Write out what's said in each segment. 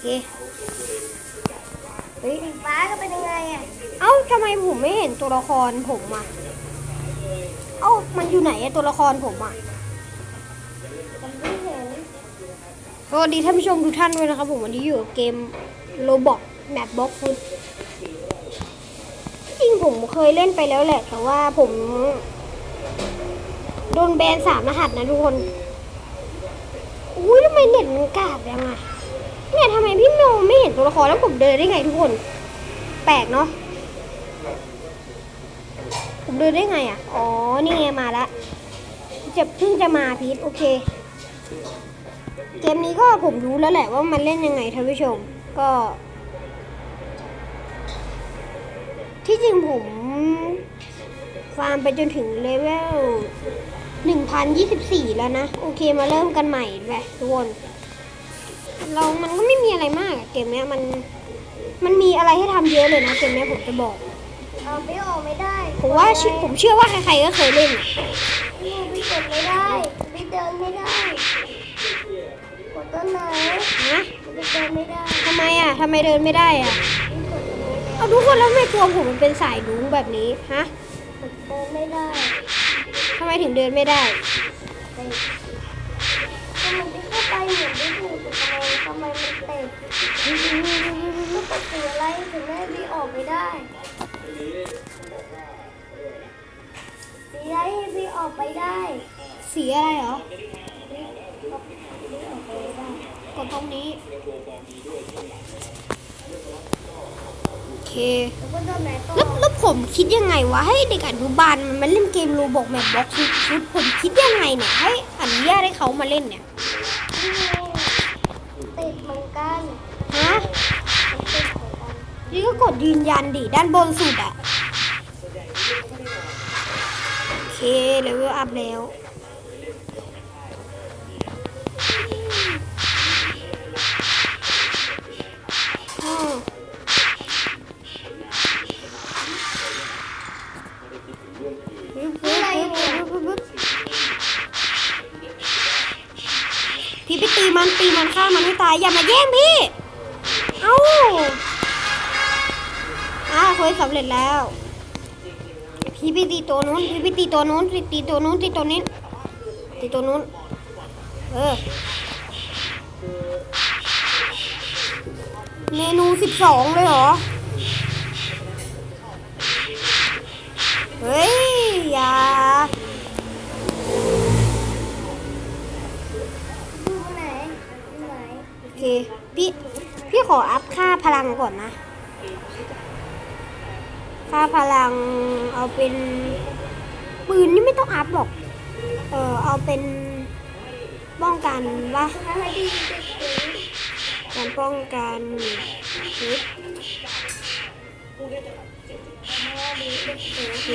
เคเฮ้ยฟ้าก็เป็นยังไงอะ เอ้าทำไมผมไม่เห็นตัวละครผมอะ เอ้ามันอยู่ไหนอะตัวละครผมอะผมไม่เห็นสวัสดีท่านผู้ชมทุกท่านด้วยนะครับ ผมวันนี้อยู่กับเกมโรบอกแมปบ็อกฟุตจริงผมเคยเล่นไปแล้วแหละ แต่ว่าผมโดนแบนสามรหัสนะทุกคน อุ้ยทำไมเน็ตมันกากยังอะ เนี่ยทำไมพี่โมไม่เห็นตัวละครแล้วผมเดินได้ไงทุกคน แปลกเนาะผมเดินได้ไงอะอ๋อ นี่ไงมาละจะเพิ่งจะมาพีทโอเค เกมนี้ก็ผมรู้แล้วแหละว่ามันเล่นยังไงท่านผู้ชม ก็ ที่จริงผมฟาร์มไปจนถึงเลเวล 1024 แล้วนะ โอเคมาเริ่มกันใหม่ไปทุกคน เรามันก็ไม่มีอะไรมากอะเกมเนี้ยมันมันมีอะไรให้ทำเยอะเลยนะเกมเนี้ยผมจะบอกเอาไม่ออกไม่ได้ผมว่าชื่อผมเชื่อว่าใครๆก็เคยเล่นอะพี่พี่กดไม่ได้พี่เดินไม่ได้กดต้นไหนนะพี่เดินไม่ได้ทำไมอะทำไมเดินไม่ได้อะพี่กดตรงนี้เอาทุกคนแล้วทำไมตัวผมมันเป็นสายลุงแบบนี้ฮะกดเดินไม่ได้ทำไมถึงเดินไม่ได้เตะก็มัน ไปเหมือนไม่ถูกทำไมทำไมมันเตะก็กดสีอะไรถึงแม่พี่ออกไม่ได้สีอะไรให้พี่ออกไปได้ สีอะไรเหรอมีออกไปได้ตรงนี้ โอเค แล้วก็โดนไหนต่อแล้วแล้วผมคิดยังไงวะ ให้เด็กอนุบาลมันมาเล่นเกมโรบอกแบบบล็อกฟุตฟุตผมคิดยังไงเนี่ย ให้อนุญาตให้เขามาเล่นเนี่ย ติดเหมือนกันฮะติดเหมือนกันนี่ก็กดยืนยันดิ ด้านบนสุดอะโอเคเลเวลอัพแล้วอ้ ตีมันตีมันฆ่ามันให้ตายอย่ามาแย่งพี่ เอ้าอ่าคุยสำเร็จแล้ว พี่ไปตีตัวนู้นพี่ไปตีตัวนู้นตีตัวนู้นตีตัวนี้ตีตัวนู้น เออ เมนูสิบสองเลยเหรอ พี่ พี่ขออัพค่าพลังก่อนนะ ค่าพลังเอาเป็นปืนนี่ไม่ต้องอัพหรอก เออเอาเป็นป้องกันวะการป้องกันฮึดมาดีเด็กสีโอเค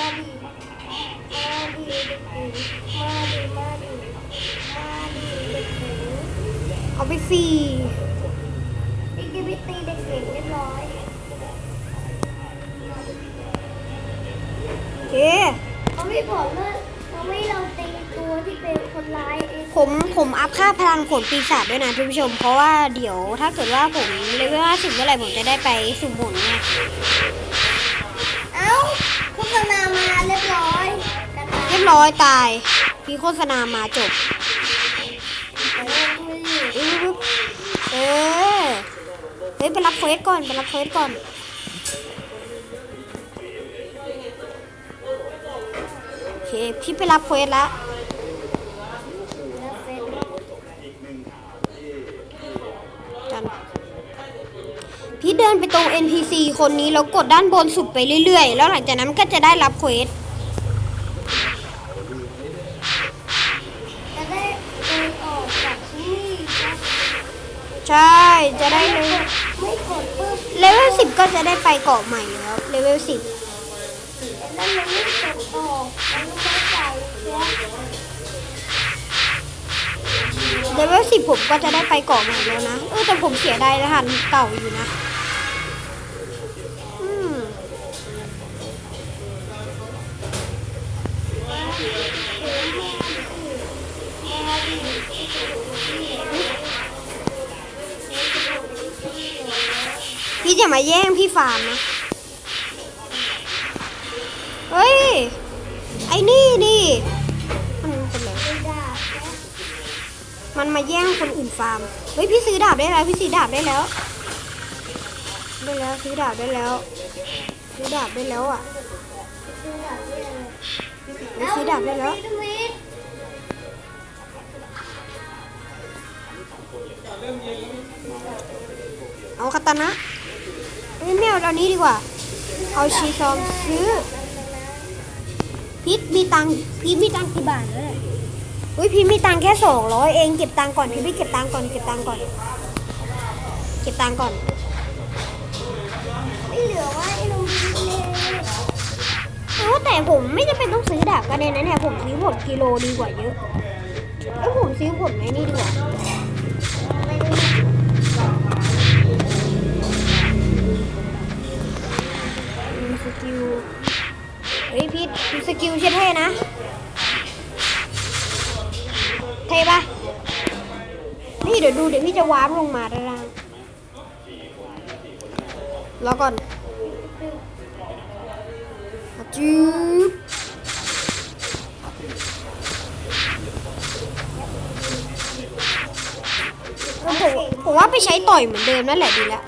มาดีมาดีเด็กสีมาดีมาดีมาดีเด็กสี เอาไปสี่พี่กิบิตีเด็กสีเรียบร้อยโอเคเขาไม่บอกว่าเขาไม่เราตีตัวที่เป็นคนร้ายเองผมผมอัพค่าพลังผลปีศาจด้วยนะท่านผู้ชม เพราะว่าเดี๋ยวถ้าเกิดว่าผมเลเวลห้าสิบเมื่อไหร่ผมจะได้ไปสุ่มผลไงเอ้าโฆษณามาเรียบร้อยเรียบร้อยตายพี่โฆษณามาจบ เออเฮ้ยไปรับเควสก่อนไปรับเควสก่อนโอเคพี่ไปรับเควสแล้วแล้วเฟซบุ๊กกันพี่เดินไปตรง NPC คนนี้แล้วกดด้านบนสุดไปเรื่อยๆ แล้วหลังจากนั้นก็จะได้รับเควส ใช่ จะได้เลยไม่กดปุ๊บเลเวลสิบก็จะได้ไปเกาะใหม่แล้วเลเวลสิบไอ้นั่นมันไม่กดออกมันไม่ใส่เสียเลเวลสิบผมก็จะได้ไปเกาะใหม่แล้วนะเออแต่ผมเสียดายรหัสเก่าอยู่นะ มาแย่งพี่ฟาร์มนะ เฮ้ย ไอ้นี่ดิมันเป็นไรมันมาแย่งคนอื่นฟาร์ม เฮ้ยพี่ซื้อดาบได้แล้ว พี่ซื้อดาบได้แล้ว ได้แล้วซื้อดาบได้แล้ว ซื้อดาบได้แล้วอะซื้อดาบได้แล้วเอาคาตานะ เอ้ยไม่เอาเอานี้ดีกว่า เอาชีซองซื้อพีทมีตังพีทมีตังกี่บาทแล้วเนี่ยเฮ้ยพีทมีตังแค่สองร้อยเองเก็บตังก่อนพีทไปเก็บตังก่อนเก็บตังก่อน เก็บตังก่อน ไม่เหลือว่าไอ้ลงพีเลยเออแต่ผมไม่จำเป็นต้องซื้อดาบกันเลยนะเนี่ยผมซื้อผลกิโลดีกว่าเยอะเอ้ยผมซื้อผลไอ้นี่ดีกว่า กิลเฮ้ยพีทดูสกิลเท่นะเท่ปะนี่เดี๋ยวดูเดี๋ยวพี่จะวาร์ปลงมาด้านล่างรอก่อนจืบผมผมว่าไปใช้ต่อยเหมือนเดิมนั่นแหละดีแล้ว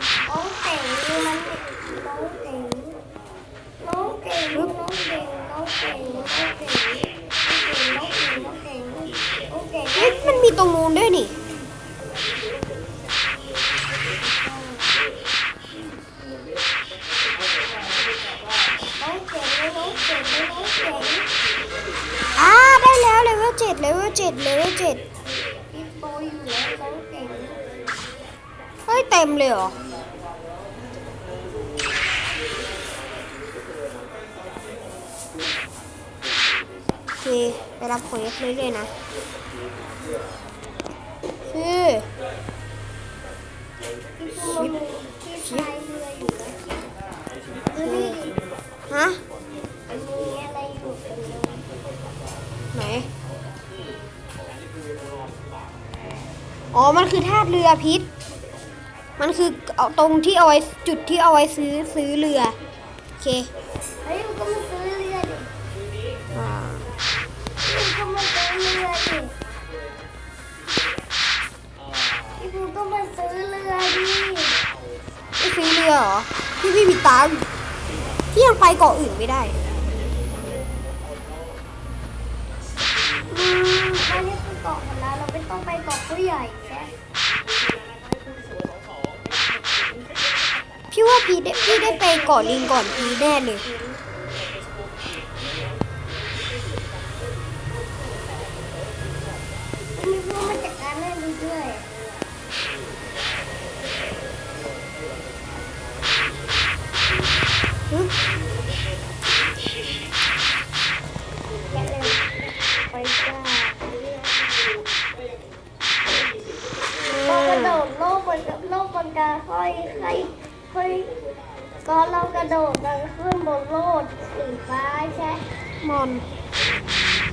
อ๋อ มันคือธาตุเรือพิษ มันคือเอาตรงที่เอาไว้จุดที่เอาไว้ซื้อซื้อเรือ โอเคเฮ้ยมันก็มาซื้อเรือดิอ่ามันก็มาซื้อเรือดิพี่พูก็มาซื้อเรือดิไม่ซื้อเรือเหรอ พี่พี่มีตังค์พี่ยังไปเกาะอื่นไม่ได้อืมอันนี้คือเกาะของเราเราไม่ต้องไปเกาะผู้ใหญ่ พี่ว่าพี่ได้พี่ได้ไปเกาะลิงก่อนพี่แน่เลย มีพวกมาจัดการให้ดูด้วยหึ ก็เรากระโดดดังขึ้นบนโลดสีฟ้าใช่มอน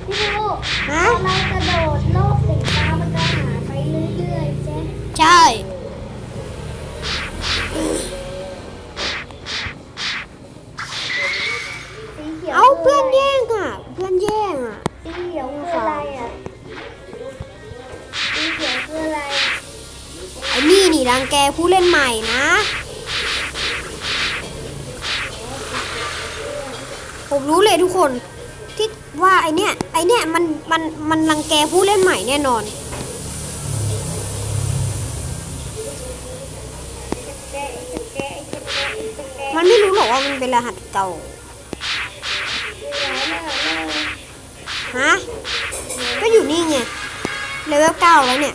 พี่ลูกฮะพอเรากระโดดโลกสีฟ้ามันก็หายไปเรื่อยๆใช่ใช่ สีเขียวเอาคืเพื่อนอะไรแย่งอะ เพื่อนแย่งอะ สีเขียวคืออะไรอะสีเขียวคืออะไร ไอ้นี่นี่รังแกผู้เล่นใหม่นะ ผมรู้เลยทุกคนที่ว่าไอเนี้ยไอเนี้ยมันมันมันรังแกผู้เล่นใหม่แน่นอนแกะจะแกะจะแกะจะแกะมันไม่รู้หรอกว่ามันเป็นรหัสเก่าฮะก็อยู่นี่ไงเลเวลเก้าแล้วเนี่ย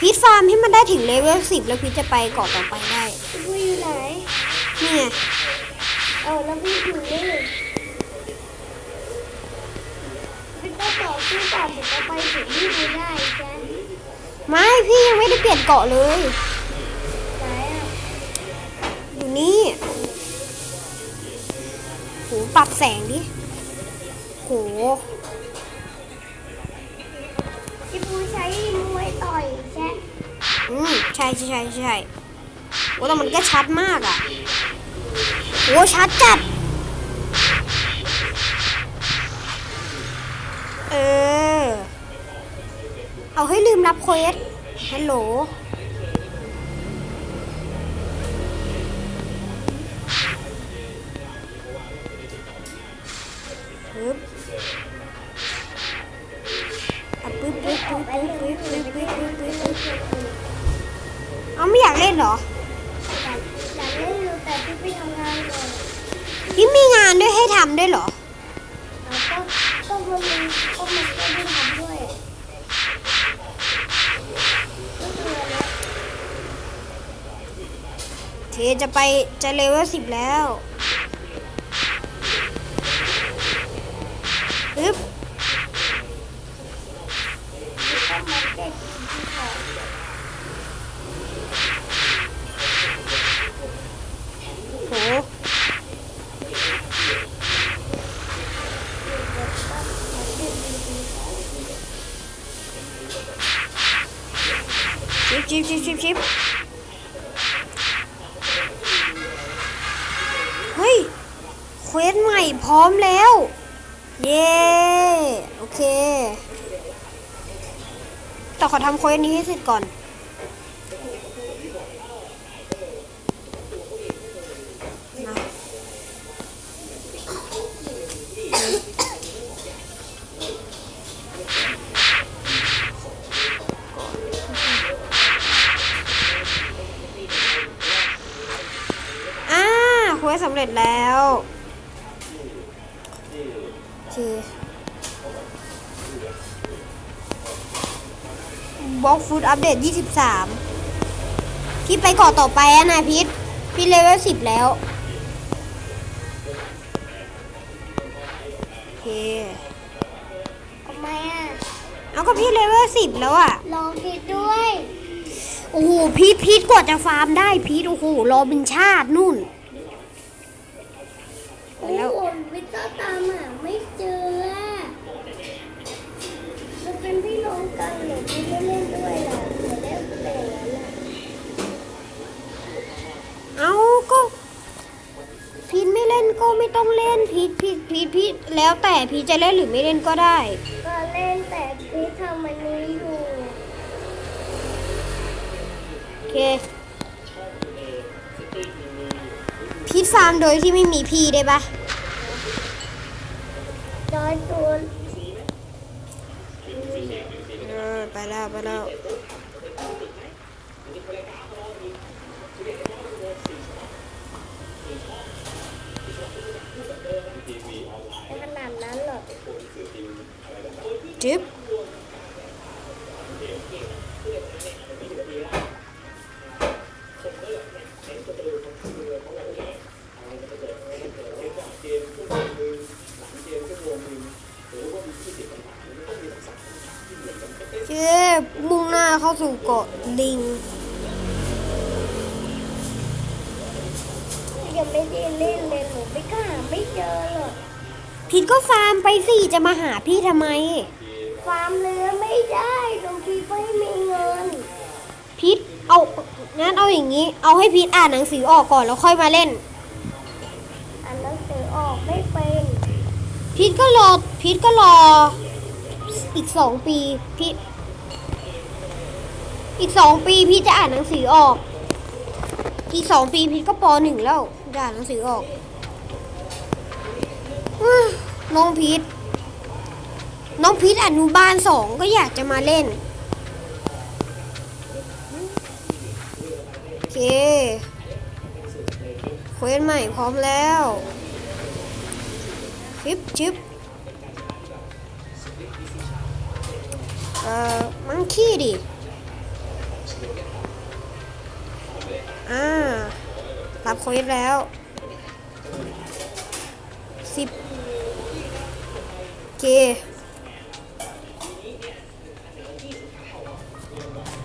พีทฟาร์มให้มันได้ถึงเลเวลสิบแล้วพีทจะไปเกาะต่อไปได้พี่อยู่ไหนนี่ไงเออแล้วพี่อยู่นี่พี่ ต้องต่อพี่ต่อผมจะไปถึงที่ไม่ได้ใช่ไม่พี่ยังไม่ได้เปลี่ยนเกาะเลย ไหนอะอยู่นี่โหปรับแสงดิโหพี่ปูใช้มวยต่อยใช่อืมใช่ใช่ใช่ใช่โอ้แต่มันก็ชัดมากอะโอ้ชัดจัด เออ เอาให้ลืมรับเควสฮัลโหล อยสิบแล้วปึ๊บโหชิชิปชิปชิปชิป ฮ้ย เควสใหม่พร้อมแล้ว เย้โอเค แต่ขอทำเควสนี้ให้เสร็จก่อน ร็จแล้วโอเคบล็อกฟูดอัปเดต 23 พี่ไปเกาะต่อไปอะนายพิษพี่เลเวล10 แล้วโอเคทำไมอะ เอาก็พี่เลเวล10 แล้วอะลองคิดด้วย โอ้โหพีทพีทกว่าจะฟาร์มได้พีทโอ้โหรอเป็นชาตินู่นไปโอ้ แล้วโหวิเตอร์ตามหาไม่เจออะมันเป็นพี่น้องกันหรือพี่ไม่เล่นด้วยล่ะจะเล่นแต่นั้นอะเอาก็พีทไม่เล่นก็ไม่ต้องเล่นพีทพีทพีทพีทแล้วแต่พีทจะเล่นหรือไม่เล่นก็ได้ ก็เล่นแต่พี่ทำมันนี้อยู่โอเค ฟาร์มโดยที่ไม่มีพีได้ปะจอยตัวเออไปแล้วไปแล้วขนาดนั้นเหรอจึ๊บ เข้าสู่เกาะลิง ยังไม่ได้เล่นเลยหนูไม่กล้าหาไม่เจอหรอกพีทก็ฟาร์มไปสิจะมาหาพี่ทำไม ฟาร์มเรือไม่ได้ตรงที่ไม่มีเงิน พีทเอางั้นเอาอย่างนี้ เอาให้พีทอ่านหนังสือออกก่อนแล้วค่อยมาเล่น อ่านหนังสือออกไม่เป็นพีทก็รอพีทก็รออีกสองปีพีท อีกสองปีพีทจะอ่านหนังสือออก อีกสองปีพีทก็ปหนึ่งแล้วจะอ่านหนังสือออกน้องพีทน้องพีทอนุบาลสองก็อยากจะมาเล่น โอเคเควสใหม่พร้อมแล้วชิปชิปเอ่อ มังคีดิ อ่ารับเควสแล้วสิบเค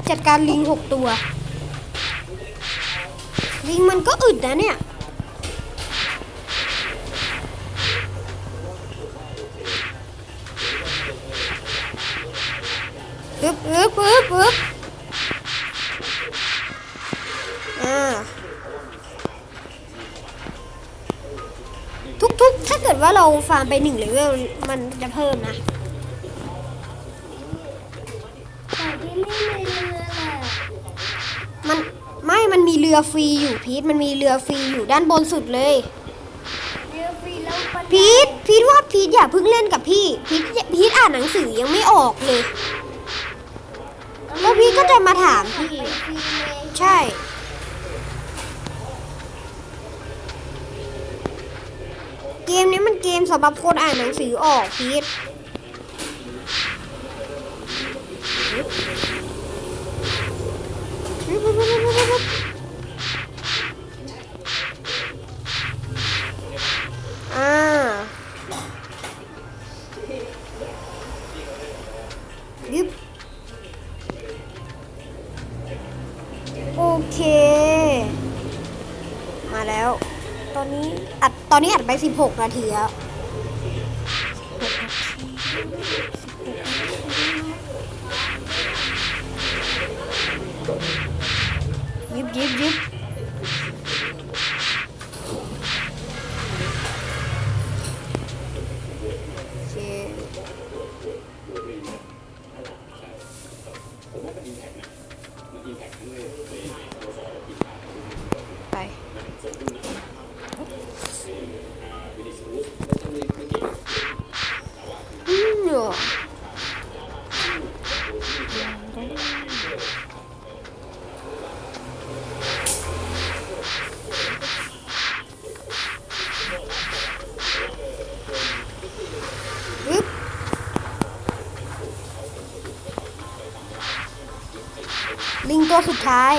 จัดการลิงหกตัว ลิงมันก็อึดนะเนี่ยปึ๊บปึ๊บปึ๊บปึ๊บ ว่าเราฟาร์มไปหนึ่งเลเวลมันจะเพิ่มนะแต่ที่นี่มีเรือแหละมันไม่มันมีเรือฟรีอยู่พีทมันมีเรือฟรีอยู่ด้านบนสุดเลย เรือฟรีแล้วปัญญาพีทพีทว่าพีทอย่าเพิ่งเล่นกับพี่พีทพีทอ่านหนังสือยังไม่ออกเลย แล้วพี่ก็จะมาถามพี่ ไปฟรีเลย ใช่ เกมนี้มันเกมสำหรับคนอ่านหนังสือออกพีทอ่ายึบโอเค มาแล้ว ตอนนี้อัด ตอนนี้อัดไป 16 นาทีแล้ว ตัวสุดท้าย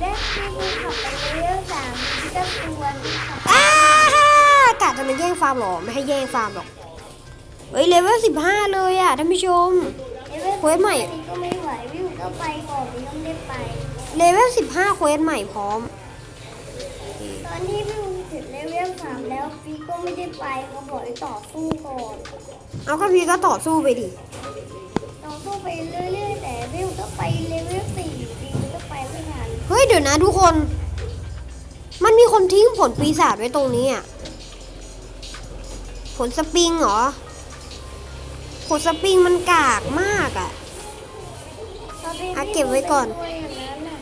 เด็กที่มีขับไปเรือสามที่ก็ตัวที่ขับอ้ากะจะมาแย่งฟาร์มเหรอ ไม่ให้แย่งฟาร์มหรอก เฮ้ยเลเวลสิบห้าเลยอะท่านผู้ชมเควสใหม่นี่ก็ไม่ไหววิวก็ไปก่อนวิวต้องได้ไป เลเวลสิบห้าเควสใหม่พร้อม ตอนที่วิวถึงเลเวลสามแล้วฟีก็ไม่ได้ไปเขาบอกให้ต่อสู้ก่อน เอาก็พี่ก็ต่อสู้ไปดิต่อสู้ ไปเรื่อยๆแต่วิวก็ไปเลเวลสี่ฟีก็ไปไม่ทันเฮ้ยเดี๋ยวนะทุกคน มันมีคนทิ้งผลปีศาจไว้ตรงนี้อะ ผลสปริงเหรอ ผลสปริงมันกากมากอะตอนที่อะเก็บไว้ก่อนตัวอย่างนั้นน่ะ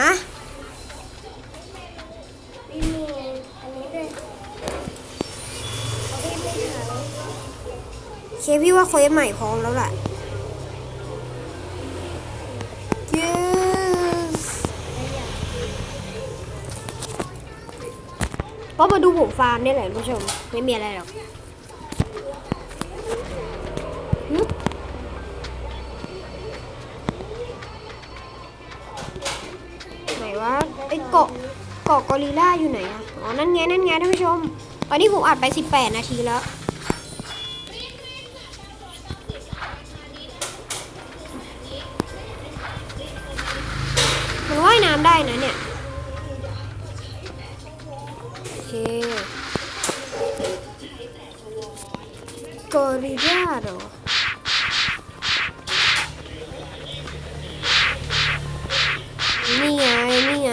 ฮะวิวมีอันนี้ด้วยเอาพี่ไม่ถามเคพี่ว่าเควสใหม่พร้อมแล้วแหละ ก็มาดูผมฟาร์มนี่แหละคุณผู้ชม ไม่มีอะไรหรอกไหนว่าไอ้เกาะเกาะกอริลล่าอยู่ไหนอะอ๋อ นั่นไง นั่นไงท่านผู้ชม ตอนนี้ผมอัดไป 18 นาทีแล้วมันว่ายน้ำได้นะเนี่ย กอริลล่าเหรอนี่ไง นี่ไง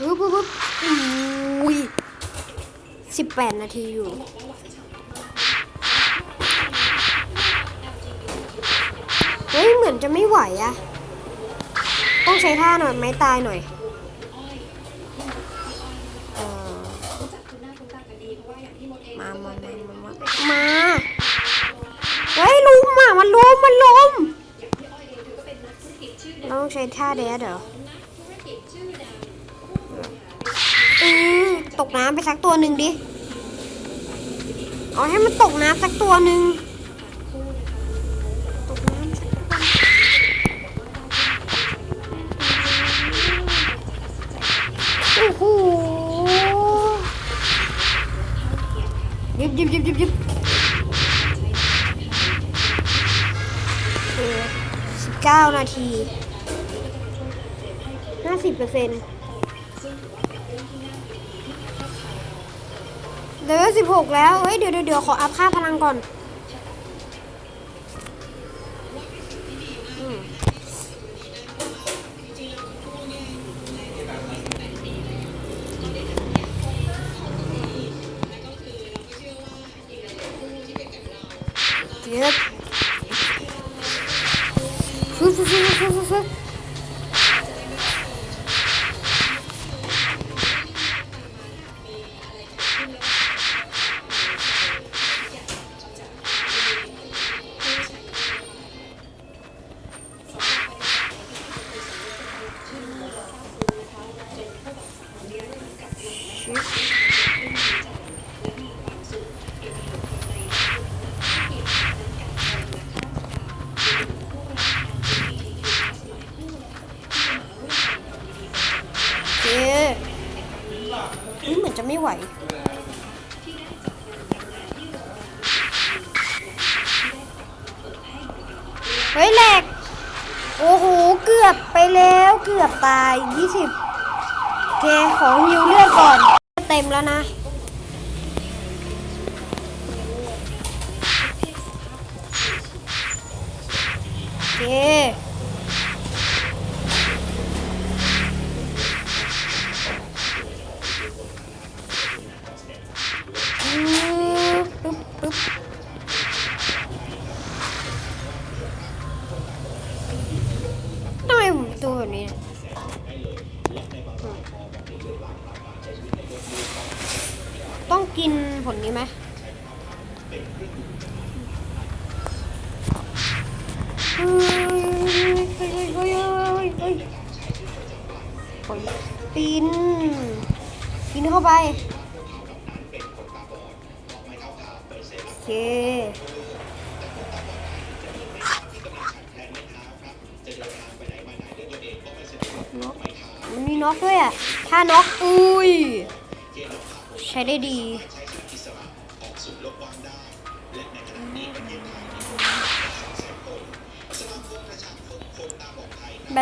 ปึ๊บปึ๊บปึ๊บอุ้ยสิบแปดนาทีอยู่ เฮ้ย เหมือนจะไม่ไหวอะ ต้องใช้ท่าหน่อย ไม้ตายหน่อยเออมามามามา มาเฮ้ยลุมอะมันลุมมันลุมต้องใช้ท่าแดดเหรออือตกน้ำไปสักตัวหนึ่งดิ เอาให้มันตกน้ำสักตัวหนึ่งตกน้ำสักตัวโอ้โหยิบยิบยิบยิบยิบานาทีห้าสิบเปอร์เซ็นต์เหลือสิบหกแล้ว เฮ้ยเดี๋ยวเดี๋ยวเดี๋ยวขออัพค่าพลังก่อน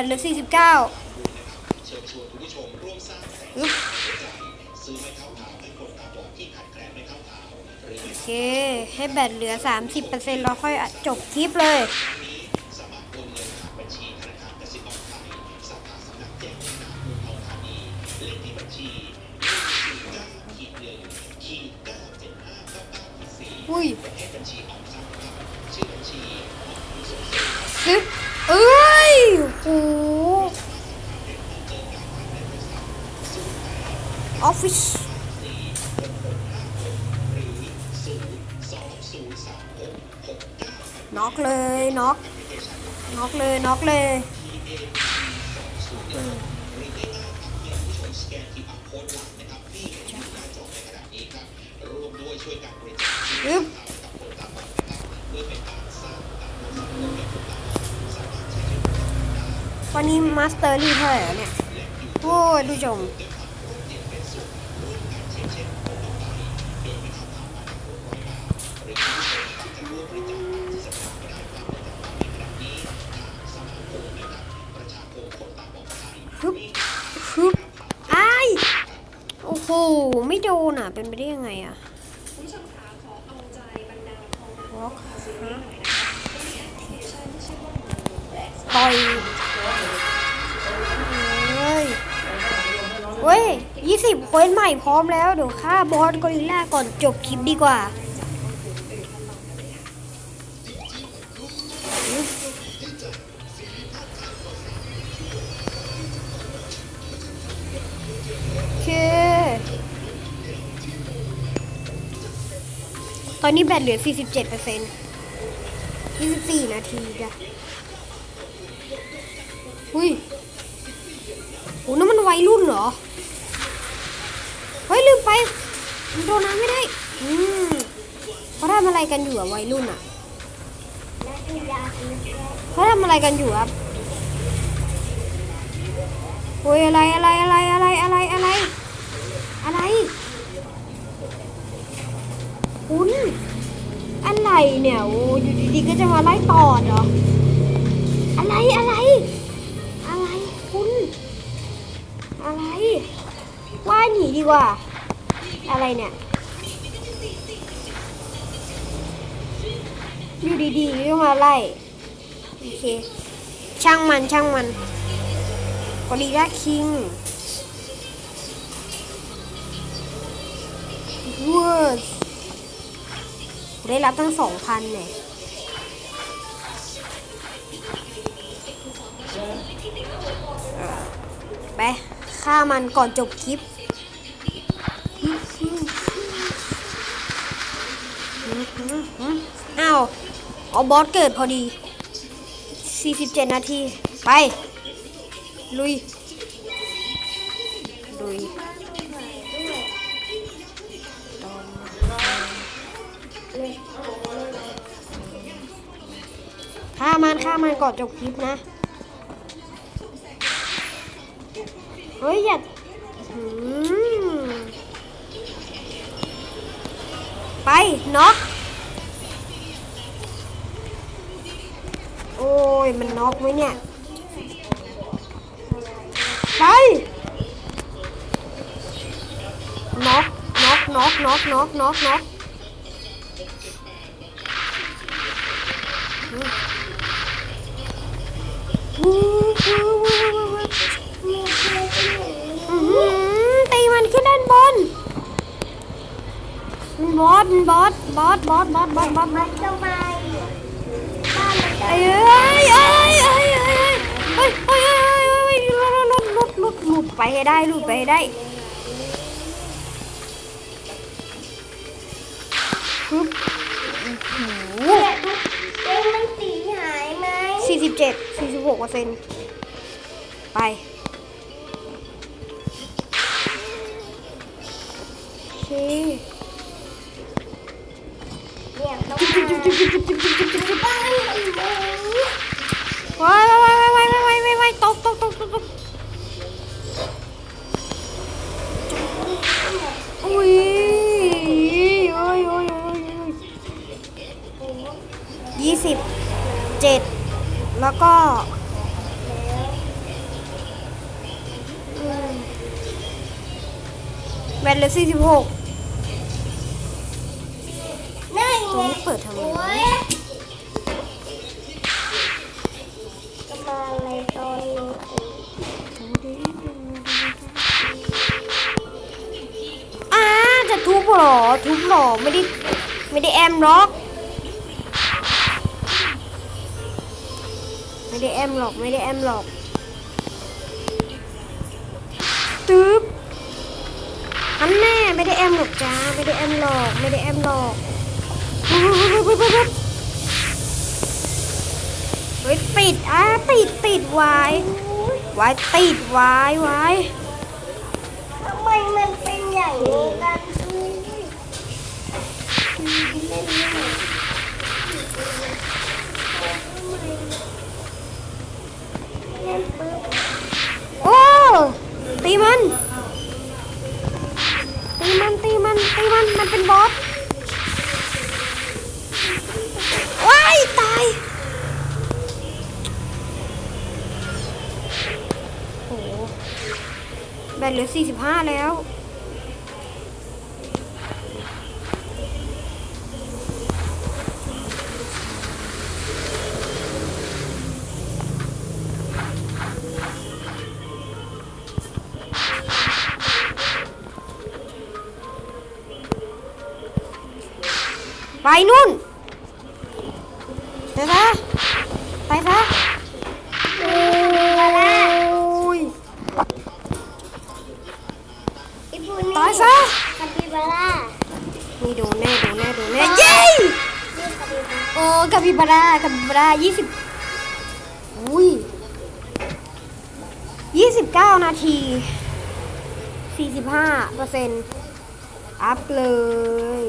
แบตเหลือ49อึ๊บโอเค ให้แบตเหลือ 30%แล้วค่อยจบคลิปเลย นนี้มาสเตอร์ลีเท่าไหร่แล้วเนี่ย โอ้ยดูชมฮึบฮึบอ้ายโอ้โห ไม่โดนอะ เป็นไปได้ยังไงอะวอล์กต่อย้ยยี่สิบเควสใหม่พร้อมแล้ว เดี๋ยวฆ่าบอสกอริลล่าก่อนจบคลิปดีกว่า โอเค ตอนนี้แบตเหลือ 47เปอร์เซ็นต์24 นาทีจ้ะ อุ้ย โหนั่นมันวัยรุ่นเหรอ เฮ้ยลืมไปมันโดนน้ำไม่ได้ อืมเขาทำอะไรกันอยู่อะวัยรุ่นอะเขาทำอะไรกันอยู่ครับโอ้ยอะไรอะไรอะไรอะไรอะไรอะไร อะไรคุณอะไรเนี่ยโอ้อยู่ดีๆก็จะมาไล่ตอดเหรอ อะไรอะไร อะไรว่ายหนีดีกว่า อะไรเนี่ยอยู่ดีๆก็มาไล่โอเค ช่างมันช่างมันกอริล่าคิงเวอร์ได้รับตั้งสองพันเนี่ยไป ฆ่ามันก่อนจบคลิปอ้าวเอ๋อบอสเกิดพอดี 47 นาที ไป ลุย ลุยฆ่ามันฆ่ามันก่อนจบคลิปนะ เฮ้ยอย่าหืมไปน็อกโอ้ย มันน็อกไหมเนี่ย ไปน็อกน็อกน็อกน็อกน็อกน็อกน็อกวู้วู้ มันบอสบอสบอสบอสบอสบอสบอสมันทำไมบ้านมันจะเอ้ยเอ้ยเอ้ยเอ้ยเอ้ยเอ้ยเอ้ยเอ้ยเอ้ยลุดลุดลุดลุดไปให้ได้ลุดไปให้ได้ฮึบโอ้โหเนี่ยดูเองมันสีหายไหมสี่สิบเจ็ดสี่สิบหกเปอร์เซ็นต์ไป โอเค ว้ายว้ายว้ายว้ายว้ายว้ายว้ายตกตกตกตกตกอุ้ยโอ้ยโอ้ยโอ้ยยี่สิบเจ็ดแล้วก็แบตเหลยอสี่สิบหก ไม่ได้แอมหรอกตึ๊บอันแน่ไม่ได้แอมหรอกจ้าไม่ได้แอมหรอกไม่ได้แอมหรอกปึ๊บปึ๊บปึ๊บปึ๊บปึ๊บเฮ้ยปิดอะติดติดไว้ไว้ติดไว้ไว้ทำไมมันเป็นอย่างนี้กัน ตีมัน ตีมันตีมันตีมันมันเป็นบอสว้ายตายโอ้แบตเหลือ45 แล้ว ไปนู่น ไปซะ ไปซะ โอ้ย อีปูนี่ตายซะ คาปิบาร่านี่ดูแน่ดูแน่ดูแน่เย้นี่คาปิบาร่าโอ้กาปิบาร่ากาปิบาร่ายี่สิบอุ้ยยี่สิบเก้านาทีสี่สิบห้าเปอร์เซ็นต์อัพเลย